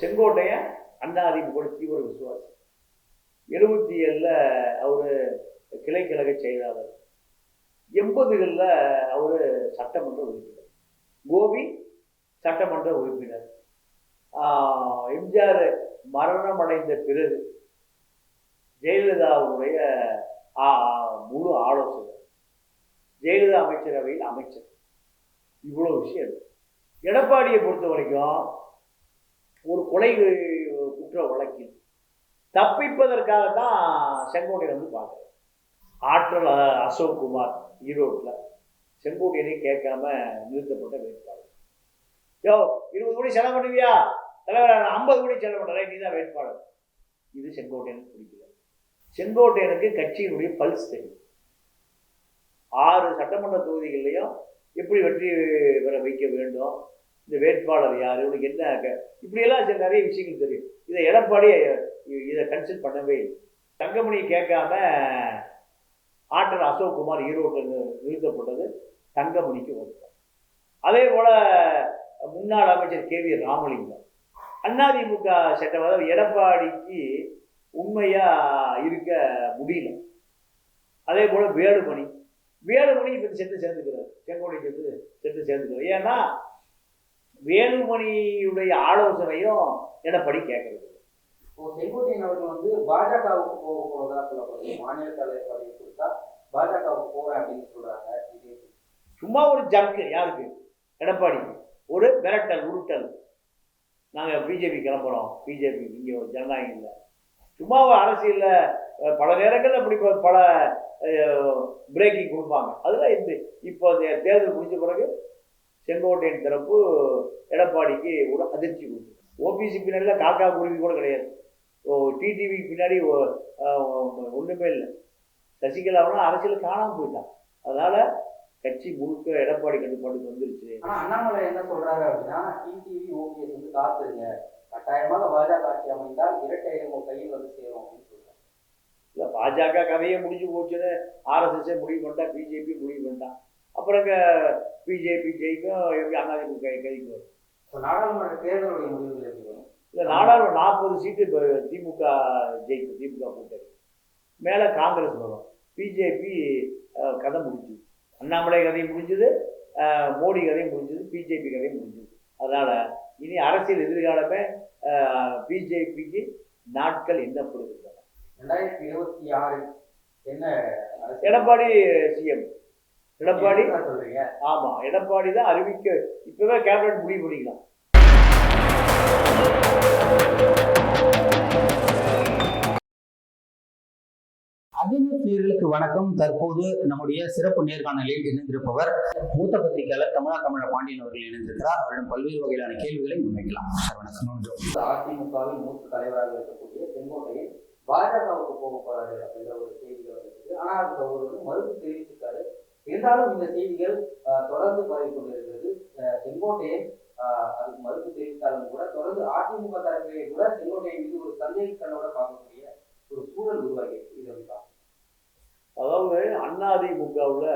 செங்கோட்டையன் அண்ணாதிமுக தீவிர விசுவாசி. எழுபத்தி ஏழில் அவர் கிளைக்கழக செயலாளர். எண்பதுகளில் அவர் சட்டமன்ற உறுப்பினர். கோபி சட்டமன்ற உறுப்பினர். எம்ஜிஆர் மரணம் அடைந்த பிறகு ஜெயலலிதாவுடைய முழு ஆலோசகர். ஜெயலலிதா அமைச்சரவையில் அமைச்சர். இவ்வளோ விஷயம். எடப்பாடியை பொறுத்த வரைக்கும் ஒரு கொலை குற்ற வழக்கில் தப்பிப்பதற்காக தான் செங்கோட்டையன் வந்து பார்க்குறேன் ஆற்றல் அசோக் குமார் ஈரோட்டில் செங்கோட்டையனே கேட்காம நிறுத்தப்பட்ட வேட்பாளர். யோ இருபது கோடி செலவு பண்ணுவியா? தலைவர் ஐம்பது கோடி செலவு பண்ணுறேன் நீ தான் வேட்பாளர். இது செங்கோட்டையனுக்கு பிடிக்கல. செங்கோட்டையனுக்கு கட்சியினுடைய பல்ஸ் தெரியும். ஆறு சட்டமன்ற தொகுதிகள்லையும் எப்படி வெற்றி பெற வைக்க வேண்டும்? இந்த வேட்பாளர் யார்? இவனுக்கு என்ன இப்படியெல்லாம் சில நிறைய விஷயங்கள் தெரியும். இதை எடப்பாடி இதை கன்சல்ட் பண்ணவே இல்லை. தங்கமணி கேட்காம ஆற்றல் அசோக் குமார் ஈரோட்டில் நிறுத்தப்பட்டது தங்கமணிக்கு வருத்தம் அதே போல் முன்னாள் அமைச்சர் கே வி ராமலிங்கம். அதிமுக சட்டம் எடப்பாடிக்கு உண்மையாக இருக்க முடியல. அதே போல் வேலுமணி. வேலுமணி இப்போ சென்று சேர்ந்துக்கிறார். செங்கோடை சென்று சென்று சேர்ந்துக்கிறார். ஏன்னா வேலுமணியுடைய ஆலோசனையும் எடப்பாடி கேட்கறது? செங்கோட்டையன் அவர்கள் வந்து பாஜகவுக்கு போக போறதா சொல்லப்படுது. மாநில தலைவர் பதவி கொடுத்தா பாஜகவுக்கு போறேன் அப்படின்னு சொல்றாங்க. இது? சும்மா ஒரு ஜர்க்கு யாருக்கு? எடப்பாடி. ஒரு மிரட்டல் உருட்டல். நாங்கள் பிஜேபி கிளம்புறோம். பிஜேபி இங்கே ஒரு ஜனநாயகம் இல்லை. சும்மா ஒரு அரசியலில் பல நேரங்களில் அப்படி பல பிரேக்கிங் கொடுப்பாங்க. அதில் இந்த இப்போ தேர்தல் முடிஞ்ச பிறகு செங்கோட்டையன் தரப்பு எடப்பாடிக்கு ஒரு அதிர்ச்சி கொடுத்து ஓபிசி பின்னாடியில் காக்கா குருவி கூட கிடையாது. ஓ டிடிவி பின்னாடி ஒ- அஹ், ஒண்ணுமே இல்லை. சசிகலாவெல்லாம் அரசியல் காணாமல் போயிட்டான். அதனால கட்சி முழுக்க எடப்பாடி கட்டுப்பாட்டுக்கு வந்துருச்சு. ஆனா அண்ணாமலை என்ன சொல்றாரு அப்படின்னா டிடிவி ஓபிஎஸ் வந்து காத்துருங்க கட்டாயமாக பாஜக ஆட்சி அமைந்தால் இரட்டை இலங்கை கையில் வந்து சேரும் அப்படின்னு சொல்றாரு. இல்லை பாஜக கதையே முடிஞ்சு போச்சுன்னு ஆர்எஸ்எஸ்ஸே முடிவு பண்ணிட்டா பிஜேபி முடிவு பண்ணிட்டான். அப்புறம் பிஜேபி ஜெயிக்கும் எப்படி அதிமுக கைக்கு வரும். நாடாளுமன்ற தேர்தலுடைய முடிவுகள் எப்படி வரும்? இல்லை நாடாளுமன்ற நாற்பது சீட்டு இப்போ திமுக ஜெயிக்கும் திமுக கூட்டணி. மேலே காங்கிரஸ் வரும். பிஜேபி கதை முடிஞ்சுது. அண்ணாமலை கதையும் முடிஞ்சது மோடி கதையும் முடிஞ்சது பிஜேபி கதையும் முடிஞ்சது. அதனால் இனி அரசியல் எதிர்காலமே பிஜேபிக்கு நாட்கள் எண்ணப்படுகின்றன. ரெண்டாயிரத்தி இருபத்தி ஆறு என்ன எடப்பாடி சிஎம் எடப்பாடி? சொல்றீங்க. ஆமா எடப்பாடி தான் அறிவிக்க இப்பவே கேபினட் முடிவு பண்ணிக்கலாம் அதிமுக நேயர்களுக்கு வணக்கம். தற்போது நம்முடைய சிறப்பு நேர்காணலில் இணைந்திருப்பவர் மூத்த பத்திரிகையாளர் தமிழா தமிழ பாண்டியன் அவர்கள் இணைந்திருக்கிறார். அவரிடம் பல்வேறு வகையிலான கேள்விகளை முன்வைக்கலாம். வணக்கம். அதிமுகவின் மூத்த தலைவராக இருக்கக்கூடிய செங்கோட்டையன் பாஜகவுக்கு போக போறாரு அப்படின்ற ஒரு செய்திகள் வந்திருக்கு. ஆனா அதுக்கு அவர் மறுப்பு தெரிவிச்சிருக்காரு. இருந்தாலும் இந்த செய்திகள் தொடர்ந்து பரவி கொண்டிருக்கிறது. செங்கோட்டையன் ஆஹ், அதுக்கு மறுப்பு தெரிவித்தாலும் கூட தொடர்ந்து அதிமுக தரப்பிலேயே கூட செங்கோட்டையன் மீது ஒரு சந்தேக கண்ணோட பார்க்கக்கூடிய ஒரு சூழல் உருவாகி இருக்கு இது வந்து அதாவது அதிமுகவில்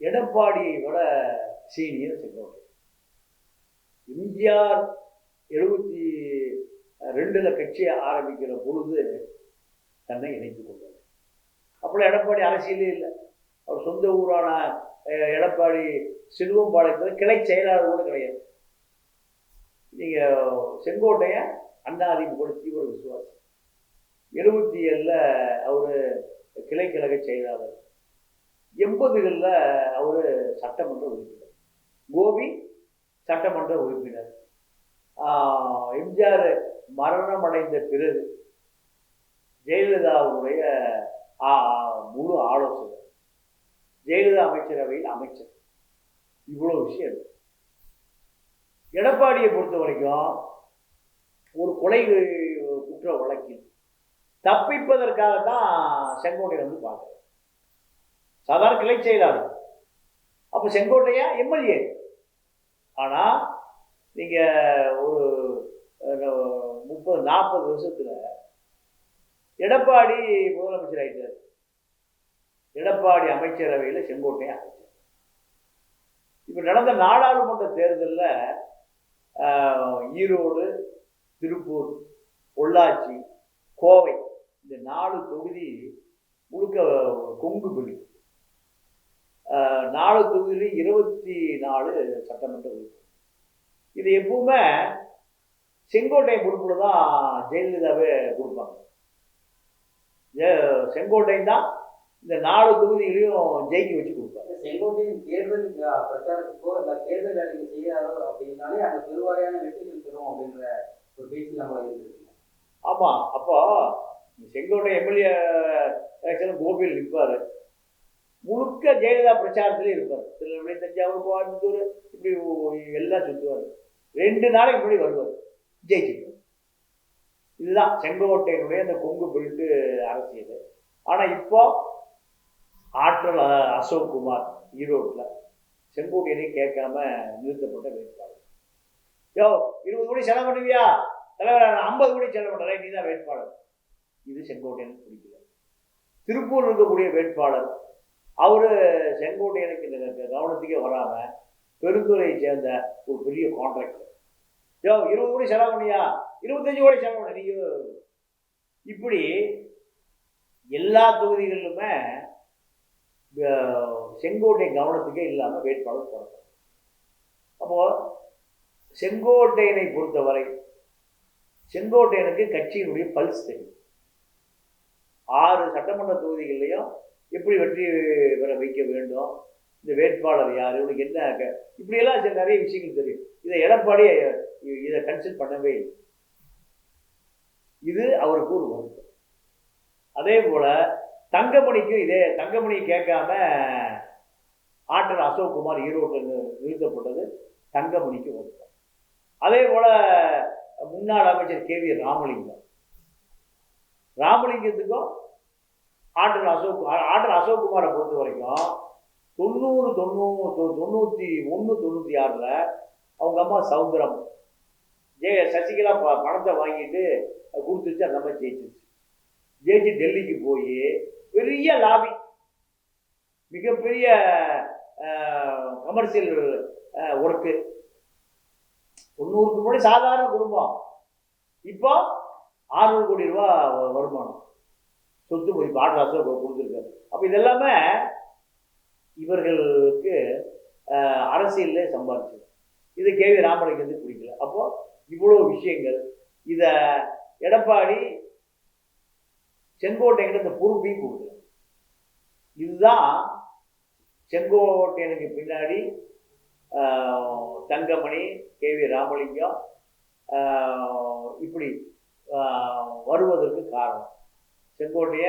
எடப்பாடியை விட சீனியர் செங்கோட்டை எம்ஜிஆர் எழுபத்தி ரெண்டுல கட்சியை ஆரம்பிக்கிற பொழுது தன்னை இணைத்துக் கொண்டார். அப்போல்லாம் எடப்பாடி அரசியலே இல்லை. அவர் சொந்த ஊரான எடப்பாடி சிறுவம்பாளையத்தில் கிளை செயலாளர் கூட கிடையாது. நீங்கள் செங்கோட்டையை அதிமுக தீவிர விசுவாசி. எழுபத்தி ஏழில் அவர் கிளைக்கழக செயலாளர். எண்பதுகளில் அவர் சட்டமன்ற உறுப்பினர். கோபி சட்டமன்ற உறுப்பினர். எம்ஜிஆர் மரணமடைந்த பிறகு ஜெயலலிதாவுடைய முழு ஆலோசகர். ஜெயலலிதா அமைச்சரவையில் அமைச்சர். இவ்வளோ விஷயம் எடப்பாடியை பொறுத்த வரைக்கும் ஒரு கொலை குற்ற வழக்கில் தப்பிப்பதற்காக தான் செங்கோட்டையன் வந்து பார்க்குறேன் சாதாரண கிளை செயலாளர். அப்போ செங்கோட்டையா எம்எல்ஏ? ஆனால் நீங்கள் ஒரு முப்பது நாற்பது வருஷத்தில் எடப்பாடி முதலமைச்சர் ஆகிட்டார் எடப்பாடி அமைச்சரவையில் செங்கோட்டையை அமைச்சர் இப்போ நடந்த நாடாளுமன்ற தேர்தலில் ஈரோடு திருப்பூர் பொள்ளாச்சி கோவை இந்த நாலு தொகுதி முழுக்க கொங்கு பள்ளி நாலு தொகுதியில இருபத்தி நாலு சட்டமன்ற உறுப்பினர். இது எப்பவுமே செங்கோட்டை பொறுப்புல தான் ஜெயலலிதாவே கொடுப்பாங்க. ஜெ- செங்கோட்டை தான் இந்த நாலு தொகுதிகளையும் ஜெயிக்க வச்சு கொடுப்பாங்க செங்கோட்டையின் தேர்தல் பிரச்சாரத்துக்கோ இல்ல தேர்தல் வேலைக்கு செய்யாரோ அப்படின்னாலே அந்த பெருவாரியான வெற்றிகள் பெறும் அப்படின்ற ஒரு பேச்சு நம்ம இருந்திருக்குங்க ஆமாம் அப்போ செங்கோட்டை எம்எல்ஏ எலெக்ஷன் கோபியில் நிற்பார். முழுக்க ஜெயலலிதா பிரச்சாரத்திலே இருப்பார். திருநெல்வேலி தஞ்சாவூர் கோயம்புத்தூர் இப்படி எல்லாம் சுற்றுவார் ரெண்டு நாளைக்கு முன்னாடி வருவார். ஜெயிச்சுட்டு இதுதான் செங்கோட்டையினுடைய இந்த கொங்கு பில்ட்டு அரசியல். ஆனால் இப்போ ஆற்றல் அசோக் குமார் ஈரோட்டில் செங்கோட்டையனை கேட்காம நிறுத்தப்பட்ட வேட்பாளர். யோ இருபது கோடி செலவு பண்ணுவியா? தலைவர் ஐம்பது கோடி செலவு பண்ணுறேன் நீ தான் வேட்பாளர். இது செங்கோட்டையனுக்கு பிடிக்கல. திருப்பூர் இருக்கக்கூடிய வேட்பாளர் அவர் செங்கோட்டையனுக்கு இந்த கவனத்துக்கே வராமல் பெருந்துறையை சேர்ந்த ஒரு பெரிய கான்ட்ராக்டர் யோ இருபது கோடி செலவு பண்ணியா? இருபத்தஞ்சு கோடி சம்பளம் ஐயோ. இப்படி எல்லா தொகுதிகளிலுமே செங்கோட்டை கவனத்துக்கே இல்லாமல் வேட்பாளர் போடணும் அப்போது செங்கோட்டையனை பொறுத்தவரை செங்கோட்டையனுக்கு கட்சியினுடைய பல்ஸ் தெரியும். ஆறு சட்டமன்ற தொகுதிகள்லையும் எப்படி வெற்றி பெற வைக்க வேண்டும் இந்த வேட்பாளர் யார் இவனுக்கு என்ன இப்படியெல்லாம் சில நிறைய விஷயங்கள் தெரியும். இதை எடப்பாடி இதை கன்சல்ட் பண்ணவே இல்லை. இது அவருக்கு ஒரு வருத்தம். அதே போல தங்கமணிக்கும் இதே தங்கமணி கேட்காம ஆற்றல் அசோக் குமார் ஈரோட்டில் நிறுத்தப்பட்டது தங்கமணிக்கு வருத்தம். அதே போல முன்னாள் அமைச்சர் கே வி ராமலிங்கம். ராமலிங்கத்துக்கும் ஆற்றல் அசோக் ஆ- அசோக் குமாரை பொறுத்த வரைக்கும் தொண்ணூறு தொண்ணூறு தொ- தொண்ணூற்றி ஒன்று தொண்ணூற்றி ஆறில் அவங்க அம்மா சவுந்தரம் ஜெய சசிகலா ப பணத்தை வாங்கிட்டு கொடுத்துருச்சு அந்த மாதிரி ஜெயிச்சிருச்சு. ஜெயிச்சு டெல்லிக்கு போய் பெரிய லாபி. மிகப்பெரிய கமர்ஷியல் ஒர்க்கு தொண்ணூறுக்கு முன்னாடி சாதாரண குடும்பம். இப்போ ஆறுநூறு கோடி ரூபா வருமானம். சொத்து மதிப்பு ஆறு லட்சம் கொடுத்துருக்காரு. அப்போ இதெல்லாமே இவர்களுக்கு அரசியலில் சம்பாதிச்சு இது கே வி ராமலிங்கத்துக்கு பிடிக்கல. அப்போது இவ்வளோ விஷயங்கள். இதை எடப்பாடி செங்கோட்டைங்கிட்ட இந்த பொறுப்பையும் கொடுக்கல. இதுதான் செங்கோட்டையனுக்கு பின்னாடி தங்கமணி கே வி ராமலிங்கம் இப்படி வருவதற்கு காரணம். செங்கோட்டைய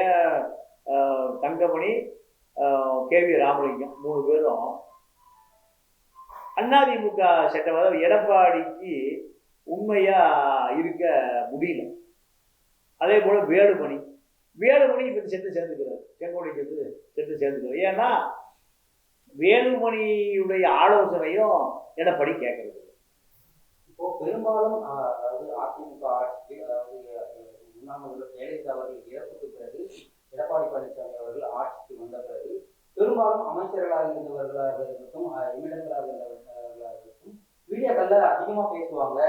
தங்கமணி கே வி ராமலிங்கம் மூணு பேரும் அதிமுக சட்டம் எடப்பாடிக்கு உண்மையாக இருக்க முடியல. அதே போல் வேலுமணி வேலுமணி இப்போ செத்து சேர்ந்துக்கிறார். செங்கோட்டை செத்து செத்து சேர்ந்துக்கிறார். ஏன்னா வேலுமணியுடைய ஆலோசனையும் எடப்பாடி கேட்கறது. இப்போ பெரும்பாலும் அதாவது அதிமுக ஆட்சி அதாவது அஹ், ஜெயலலிதா அவர்கள் இறப்புக்கு பிறகு எடப்பாடி பழனிசாமி அவர்கள் ஆட்சிக்கு வந்த பிறகு பெரும்பாலும் அமைச்சர்களாக இருந்தவர்களாக இருக்கட்டும் எம்எல்ஏக்களாக இருந்தவர்களாக இருக்கட்டும் மீடியாக்கள்ல அதிகமாக பேசுவாங்க.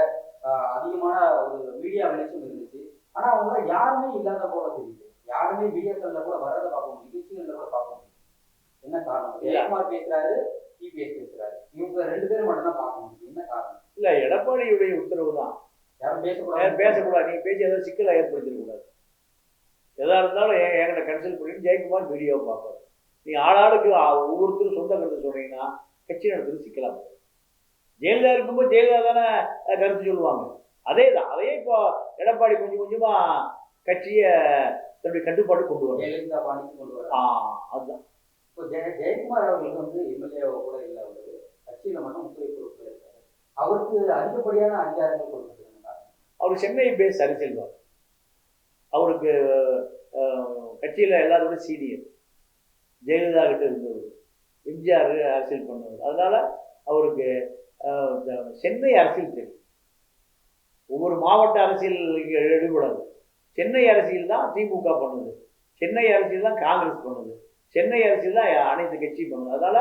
அதிகமான ஒரு மீடியா வெளிச்சம் இருந்துச்சு. ஆனா அவங்க யாருமே இல்லாத போல தெரியுது. யாருமே மீடியாக்கள்ல கூட வர்றதை பார்க்க முடியும் நிகழ்ச்சிகள்ல கூட பார்க்க முடியும் என்ன காரணம்? ஜெயக்குமார் பேசுறாரு டிபிஎஸ் பேசுறாரு. இவங்க ரெண்டு பேரும் மட்டும் தான் பார்க்க முடியும் என்ன காரணம்? இல்லை எடப்பாடியுடைய உத்தரவு தான். யாரும் பேசக்கூடாது. பேசக்கூடாது? நீங்கள் பேசி ஏதாவது சிக்கலை ஏற்படுத்திடக்கூடாது. எதா இருந்தாலும் என் என்கிட்ட கன்சல்ட் பண்ணிட்டு ஜெயக்குமார் வீடியோவை பார்ப்பாரு. நீங்கள் ஆளாளுக்கு ஒவ்வொருத்தரும் சொந்த கருத்து சொன்னீங்கன்னா கட்சி நடத்துறது சிக்கலாக போகும் ஜெயலலிதா இருக்கும்போது ஜெயலலிதா தானே கருத்து சொல்லுவாங்க. அதே தான் அதையே இப்போ எடப்பாடி கொஞ்சம் கொஞ்சமாக கட்சியை தன்னுடைய கட்டுப்பாடு கொண்டு வரும் ஜெயலலிதா பாணிக்கு கொண்டு வர ஆ அதுதான். இப்போ ஜெய ஜெயக்குமார் அவர்களுக்கு வந்து எம்எல்ஏ கூட இல்லை அவரு. கட்சியில மட்டும் முக்கிய பொறுப்புல இருக்காரு அவருக்கு அதிகப்படியான அதிகாரங்கள் காரணம்? அவர் சென்னை பேஸ் அரசியல்வாதி அவருக்கு கட்சியில் எல்லாரோட சீனியர். ஜெயலலிதா கிட்ட இருந்தவர். எம்ஜிஆர் அரசியல் பண்ணவர். அதனால அவருக்கு சென்னை அரசியல் தெரியும். ஒவ்வொரு மாவட்ட அரசியல் ஈடுபடாது சென்னை அரசியல் தான் திமுக பண்ணுது. சென்னை அரசியல் தான் காங்கிரஸ் பண்ணுது. சென்னை அரசியல் தான் அனைத்து கட்சியும் பண்ணுது. அதனால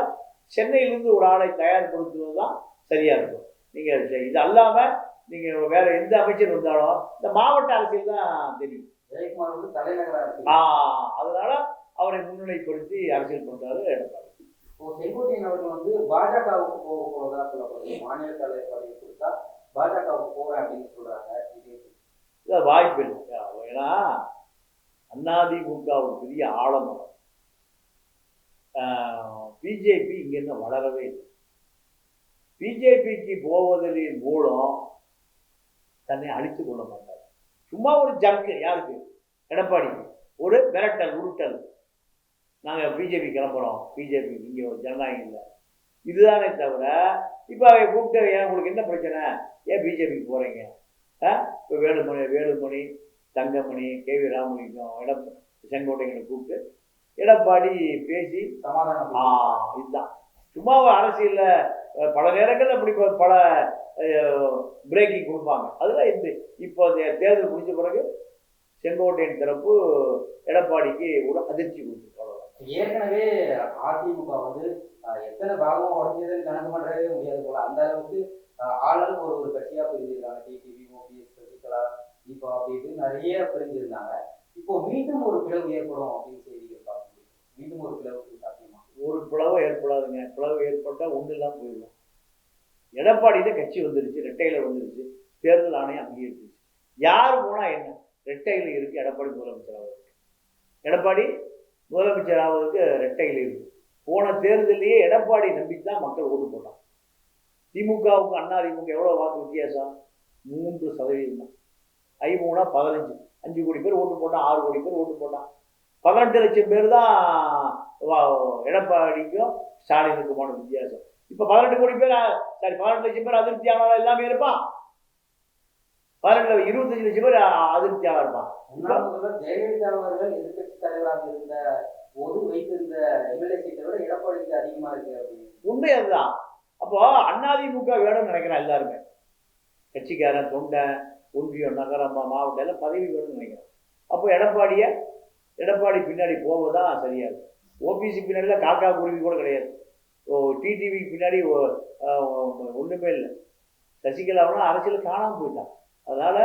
சென்னையிலிருந்து ஒரு ஆளை தயார்படுத்துவது தான் சரியா இருக்கும். நீங்கள் இது அல்லாமல் நீங்கள் வேற எந்த அமைச்சர் வந்தாலும் இந்த மாவட்ட அரசியல் தான் தெரியும். ஜெயக்குமார் வந்து தலைநகர ஆ, அதனால அவரை முன்னிலைப்படுத்தி அரசியல் பண்றாரு எடப்பாடி. செங்கோட்டையன் அவர்கள் வந்து பாஜகவுக்கு போக போறதா சொல்லப்படுது. மாநில தலைவர் பதவி கொடுத்தா பாஜகவுக்கு போறேன் அப்படின்னு சொல்றாங்க. இது வாய்ப்பு இல்லை. ஏன்னா அதிமுக ஒரு பெரிய ஆழமரம் பிஜேபி இங்க இன்னும் வளரவே இல்லை. பிஜேபிக்கு போவதில் மூலம் தன்னை அழித்துக் கொள்ள மாட்டார். சும்மா ஒரு ஜர்க்கு யாருக்கு? எடப்பாடி ஒரு மிரட்டல் உருட்டல். நாங்கள் பிஜேபி கிளம்புறோம். பிஜேபி இங்கே ஒரு ஜனநாயகம் இல்லை. இதுதானே தவிர இப்போ கூப்பிட்டு ஏன் உங்களுக்கு என்ன பிரச்சனை? ஏன் பிஜேபிக்கு போகிறீங்க ஆ? இப்போ வேலுமணி வேலுமணி தங்கமணி கே வி ராமலிங்கம் எடப் செங்கோட்டைகளை கூப்பிட்டு எடப்பாடி பேசி சமாதானம் ஆ இதுதான். சும்மா அரசியல்ல பல நேரங்கள்ல அப்படி பல பிரேக்கிங் கொடுப்பாங்க. அதெல்லாம் இந்த இப்போ தேர்தல் முடிஞ்ச பிறகு செங்கோட்டையன் தரப்பு எடப்பாடிக்கு ஒரு அதிர்ச்சி கொடுத்துருக்காங்க ஏற்கனவே அதிமுக வந்து எத்தனை பாகமா உடஞ்சதுன்னு கணக்கு பண்றதே முடியாது போல. அந்த அளவுக்கு ஆளுநர் ஒரு ஒரு கட்சியா பிரிஞ்சிருக்காங்க. டிடிவி ஓபிஎஸ் சசிகலா தீபா அப்படின்னு நிறைய பிரிஞ்சிருந்தாங்க. இப்போ மீண்டும் ஒரு பிளவு ஏற்படும் அப்படின்னு செய்திகள் பார்க்க முடியும் மீண்டும் ஒரு பிளவு சாத்தியமா? ஒரு பிளவு ஏற்படாதுங்க. பிளவு ஏற்பட்டால் ஒன்று இல்லாமல் போயிடும். எடப்பாடியில கட்சி வந்துருச்சு ரெட்டையில வந்துருச்சு. தேர்தல் ஆணையம் அங்கீகரிச்சிருச்சு. யார் போனால் என்ன? ரெட்டையில் இருக்கு எடப்பாடி முதலமைச்சர் ஆவதற்கு எடப்பாடி முதலமைச்சர் ஆவதற்கு ரெட்டையில் இருக்கு போன தேர்தலையே எடப்பாடி நம்பித்தான் மக்கள் ஓட்டு போட்டான் திமுகவுக்கு அண்ணா திமுக எவ்வளோ வாக்கு வித்தியாசம்? மூன்று சதவீதம் தான். ஐமூணா பதினஞ்சு. அஞ்சு கோடி பேர் ஓட்டு போட்டான் ஆறு கோடி பேர் ஓட்டு போட்டான். பதினெட்டு லட்சம் பேர் தான் வா- எடப்பாடிக்கும் ஸ்டாலினுக்குமான வித்தியாசம். இப்போ பதினெட்டு கோடி பேர் சாரி பதினெட்டு லட்சம் பேர் அதிருப்தியானவா எல்லாமே இருப்பான். பதினெட்டு இருபத்தஞ்சு லட்சம் பேர் அதிருப்தியாக இருப்பான் ஜெயலலிதா அவர்கள் எதிர்க்கட்சி தலைவராக இருந்த போது வைத்திருந்த எம்எல்ஏ சீட்டை விட எடப்பாடிக்கு அதிகமா இருக்கு அப்படின்னு. உண்மை அதுதான். அப்போ அதிமுக வேணும்னு நினைக்கிறான் எல்லாருமே. கட்சிக்காரன் தொண்டை ஒன்றியம் நகரம் மாவட்டம் எல்லாம் பதவி வேணும்னு நினைக்கிறான். அப்போ எடப்பாடிய எடப்பாடி பின்னாடி போவதுதான் சரியா இருக்கும் ஓபிசி பின்னாடிலாம் காக்கா குருவி கூட கிடையாது. ஓ டிடிவி பின்னாடி ஒ- ஆஹ் ஒண்ணுமே இல்லை. சசிகலாவெல்லாம் அரசியல் காணாம போயிட்டான். அதனால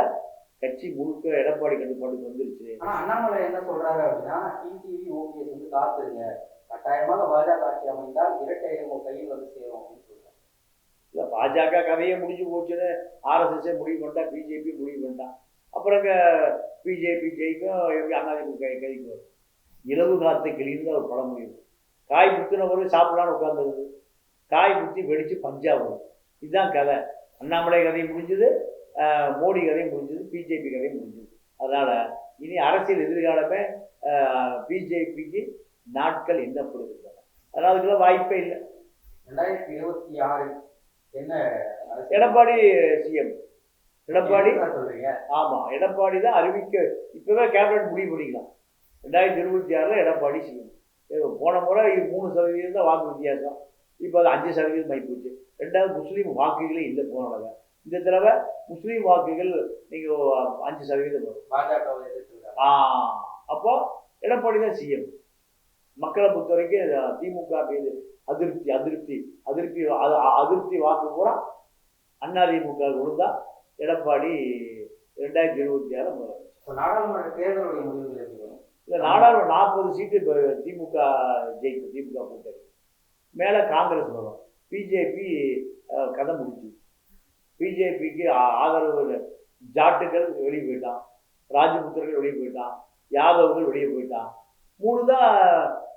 கட்சி முழுக்க எடப்பாடி கட்டுப்பாட்டுக்கு வந்துருச்சு. அண்ணாமலை என்ன சொல்றாரு அப்படின்னா டிடிவி ஓபிஎஸ் வந்து காத்துருங்க. கட்டாயமாக பாஜக ஆட்சி அமைந்தால் இரட்டை உங்க கையில் வந்து சேரும் அப்படின்னு சொல்றாரு. இல்லை பாஜக கதையே முடிஞ்சு போச்சுன்னு ஆர்எஸ்எஸ்ஸே முடிவு பண்ணிட்டான் பிஜேபி முடிவு பண்ணிட்டான் அப்புறம் இங்கே பிஜேபி ஜெயிக்கும் எப்படி அதிமுக கைக்கு வரும்? இலவு காத்து கிளின்னு ஒரு பழமொழி இருக்கு. காய் புத்துனவரு சாப்பிடலான்னு உட்காந்துருது காய் புத்தி வெடிச்சு பஞ்சா வரும் இதுதான் கதை. அண்ணாமலை கதையும் முடிஞ்சது. மோடி கதையும் முடிஞ்சது பிஜேபி கதையும் முடிஞ்சது. அதனால் இனி அரசியல் எதிர்காலமே பிஜேபிக்கு நாட்கள் எண்ணப்படுகின்றன அதனால் அதுக்கெல்லாம் வாய்ப்பே இல்லை. ரெண்டாயிரத்தி இருபத்தி ஆறு என்ன எடப்பாடி சிஎம். எடப்பாடி? என்ன சொல்றீங்க? ஆமா எடப்பாடி தான் அறிவிக்க இப்பவே கேபினட் முடிவு பண்ணிக்கலாம். ரெண்டாயிரத்தி இருபத்தி ஆறுல எடப்பாடி சிஎம். போன முறை மூணு சதவீதம் தான் வாக்கு வித்தியாசம். இப்போ அது அஞ்சு சதவீதம் ஆகி போச்சு. ரெண்டாவது முஸ்லீம் வாக்குகளே இல்லை போன தடவை இந்த தடவை முஸ்லீம் வாக்குகள் நீங்கள் அஞ்சு சதவீதம் வரும். எதிர்த்து ஆ அப்போ எடப்பாடி தான் சிஎம் மக்களை பொறுத்த வரைக்கும் திமுக மீது அதிருப்தி அதிருப்தி அதிருப்தி அ- அ- அதிருப்தி வாக்கு பூரா அதிமுக விழுந்தா எடப்பாடி ரெண்டாயிரத்தி இருபத்தி ஆறு முதலமைச்சர். நாடாளுமன்ற தேர்தலுடைய முடிவுகள் இல்லை நாடாளுமன்ற நாற்பது சீட்டு இப்போ திமுக ஜெயிக்கும் திமுக கூட்டணி. மேலே காங்கிரஸ் வரும். பிஜேபி கதை முடிஞ்சு பிஜேபிக்கு ஆதரவு ஜாட்டுகள் வெளியே போயிட்டான். ராஜபுத்திரர்கள் வெளியே போயிட்டான். யாதவர்கள் வெளியே போயிட்டான். மூணு தான்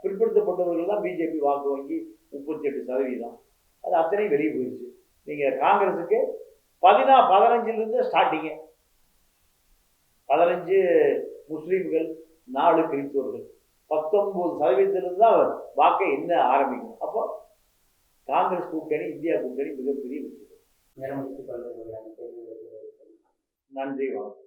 பிற்படுத்தப்பட்டவர்கள் தான் பிஜேபி வாக்கு வங்கி முப்பத்தி எட்டு சதவீதம். அது அத்தனையும் வெளியே போயிடுச்சு நீங்கள் காங்கிரஸுக்கு பதினா பதினஞ்சுலேருந்து ஸ்டார்டிங்கு பதினஞ்சு முஸ்லீம்கள் நாலு கிறிஸ்தவர்கள். பத்தொன்பது சதவீதத்திலிருந்து தான் வாக்கை என்ன ஆரம்பிக்கும் அப்போ காங்கிரஸ் கூட்டணி இந்தியா கூட்டணி மிகப்பெரிய விஷயம் நிரமித்துக் கொள்வது நன்றி வணக்கம்.